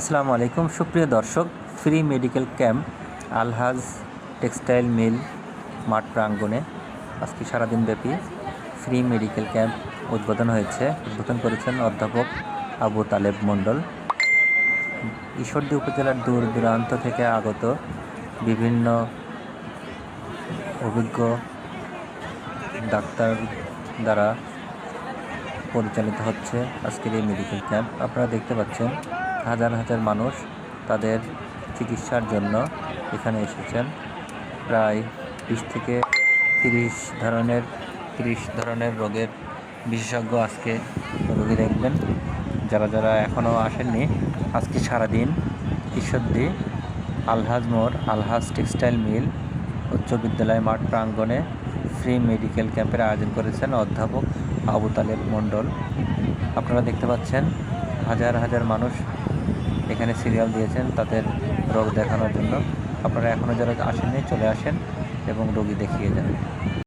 আসসালামু আলাইকুম। সুপ্রিয় দর্শক free medical camp Alhaj textile mill মাঠ প্রাঙ্গণে আজকে সারাদিন ব্যাপী ফ্রি মেডিকেল ক্যাম্প উদ্বোধন হয়েছে। উদ্বোধন করেছেন অধ্যাপক আবু তালেব মণ্ডল। ঈশ্বরদী উপজেলার দূর দূরান্ত থেকে আগত বিভিন্ন অভিজ্ঞ ডাক্তার দ্বারা পরিচালিত হচ্ছে আজকের এই মেডিকেল ক্যাম্প আপনারা দেখতে পাচ্ছেন হাজার হাজার মানুষ তাদের চিকিৎসার জন্য এখানে এসেছেন। প্রায় বিশ থেকে তিরিশ ধরনের তিরিশ ধরনের রোগের বিশেষজ্ঞ আজকে রোগী দেখবেন। যারা যারা এখনও আসেননি, আজকে সারাদিন ঈশ্বরদী, আলহাজ মোড়, আলহাজ টেক্সটাইল মিল উচ্চ বিদ্যালয় মাঠ প্রাঙ্গণে ফ্রি মেডিকেল ক্যাম্পের আয়োজন করেছেন অধ্যাপক আবু তালেব মণ্ডল। আপনারা দেখতে পাচ্ছেন হাজার হাজার মানুষ এখানে সিরিয়াল দিয়েছেন তাদের রোগ দেখানোর জন্য। আপনারা এখনও যারা আসেননি, চলে আসেন এবং রোগী দেখিয়ে যান।